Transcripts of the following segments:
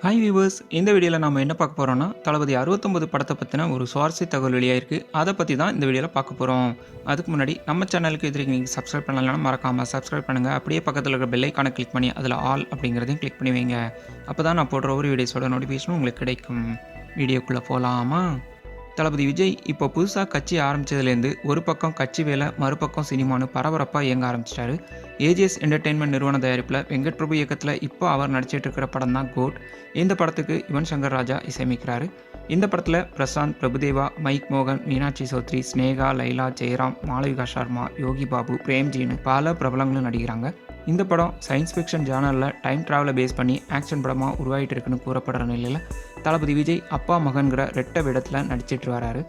Hi viewers இந்த வீடியோவில் நம்ம என்ன பார்க்க போகிறோம்னா தளபதி அறுபத்தொம்பது படத்தை பற்றின ஒரு சுவாரஸ்ய தகவல் வெளியாயிருக்கு. அதை பற்றி தான் இந்த வீடியோவில் பார்க்க போகிறோம் அதுக்கு முன்னாடி நம்ம சேனலுக்கு எதிர்க்கு நீங்கள் சப்ஸ்கிரைப் பண்ணலன்னா மறக்காமல் சப்ஸ்கிரைப் பண்ணுங்கள் அப்படியே பக்கத்தில் இருக்கிற பெல்லைக்கான கிளிக் பண்ணி அதில் ஆல் அப்படிங்கிறதையும் கிளிக் பண்ணி வைங்க. அப்போ தான் நான் போடுற ஒரு வீடியோஸோட நோட்டிஃபிகேஷன் உங்களுக்கு கிடைக்கும். வீடியோக்குள்ளே போகலாமா தளபதி விஜய் இப்போ புதுசாக கட்சி ஆரம்பித்ததுலேருந்து ஒரு பக்கம் கட்சி வேலை மறுபக்கம் சினிமான்னு பரபரப்பாக இயங்க ஆரம்பிச்சிட்டாரு. ஏஜிஎஸ் என்டர்டெயின்மெண்ட் நிறுவன தயாரிப்பில் வெங்கட் பிரபு இயக்கத்தில் இப்போ அவர் நடிச்சிட்டு இருக்கிற படம் தான் கோட். இந்த படத்துக்கு யுவன் சங்கர் ராஜா இசையமைக்கிறாரு. இந்த படத்தில் பிரசாந்த் பிரபுதேவா மைக் மோகன் மீனாட்சி சௌத்ரி ஸ்னேகா லைலா ஜெயராம் மாளவிகா சர்மா யோகி பாபு பிரேம்ஜின்னு பல பிரபலங்களும் நடிக்கிறாங்க. இந்த படம் சயின்ஸ் ஃபிக்ஷன் ஜானரில் டைம் ட்ராவலை பேஸ் பண்ணி ஆக்ஷன் படமாக உருவாகிட்டு இருக்குன்னு கூறப்படுற நிலையில் தளபதி விஜய் அப்பா மகன்கிற ரெட்ட விடத்தில் நடிச்சிட்டு வராரு.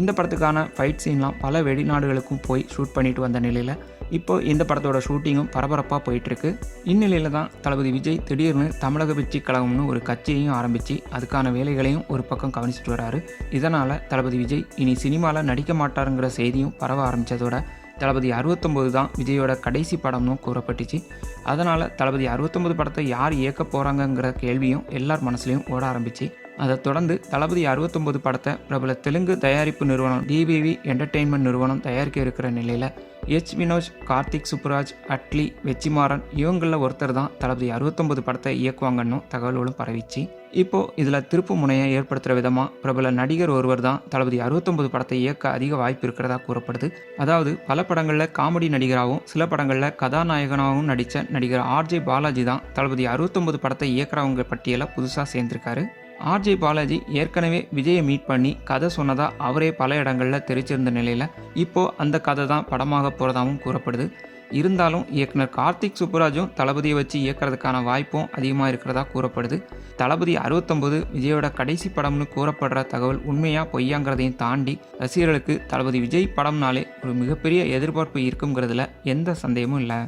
இந்த படத்துக்கான ஃபைட் சீன்லாம் பல வெளிநாடுகளுக்கும் போய் ஷூட் பண்ணிட்டு வந்த நிலையில் இப்போ இந்த படத்தோட ஷூட்டிங்கும் பரபரப்பாக போயிட்டுருக்கு. இந்நிலையில் தான் தளபதி விஜய் திடீர்னு தமிழக வெற்றி கழகம்னு ஒரு கட்சியையும் ஆரம்பித்து அதுக்கான வேலைகளையும் ஒரு பக்கம் கவனிச்சிட்டு வராரு. இதனால் தளபதி விஜய் இனி சினிமாவில் நடிக்க மாட்டாருங்கிற செய்தியும் பரவ ஆரம்பித்ததோட தளபதி அறுபத்தொம்போது தான் விஜயோட கடைசி படம்னு கூறப்பட்டுச்சு. அதனால் தளபதி அறுபத்தொம்போது படத்தை யார் இயக்க போகிறாங்கங்கிற கேள்வியும் எல்லார் மனசுலையும் ஓட ஆரம்பிச்சு. அதை தொடர்ந்து தளபதி அறுபத்தொம்போது படத்தை பிரபல தெலுங்கு தயாரிப்பு நிறுவனம் டிவிவி என்டர்டெயின்மெண்ட் நிறுவனம் தயாரிக்க இருக்கிற நிலையில் எச் வினோஜ் கார்த்திக் சுப்புராஜ் அட்லி வெச்சிமாறன் இவங்களில் ஒருத்தர் தான் தளபதி அறுபத்தொம்போது படத்தை இயக்குவாங்கன்னு தகவல்களும் பரவிச்சு. இப்போது இதில் திருப்பு முனையை ஏற்படுத்துகிற விதமாக பிரபல நடிகர் ஒருவர் தான் தளபதி அறுபத்தொம்பது படத்தை இயக்க அதிக வாய்ப்பு இருக்கிறதா கூறப்படுது. அதாவது பல படங்களில் காமெடி நடிகராகவும் சில படங்களில் கதாநாயகனாகவும் நடித்த நடிகர் ஆர்ஜே பாலாஜி தான் தளபதி அறுபத்தொம்பது படத்தை இயக்குறவங்க பட்டியலை புதுசாக சேர்ந்திருக்காரு. ஆர்ஜே பாலாஜி ஏற்கனவே விஜயை மீட் பண்ணி கதை சொன்னதா அவரே பல இடங்களில் தெரிச்சிருந்த நிலையில் இப்போது அந்த கதை தான் படமாக போகிறதாகவும் கூறப்படுது. இருந்தாலும் இயக்குனர் கார்த்திக் சுப்புராஜும் தளபதியை வச்சு இயக்கிறதுக்கான வாய்ப்பும் அதிகமாக இருக்கிறதா கூறப்படுது. தளபதி அறுபத்தொம்பது விஜயோட கடைசி படம்னு கூறப்படுற தகவல் உண்மையாக பொய்யாங்கிறதையும் தாண்டி ரசிகர்களுக்கு தளபதி விஜய் படம்னாலே ஒரு மிகப்பெரிய எதிர்பார்ப்பு இருக்குங்கிறதுல எந்த சந்தேகமும் இல்லை.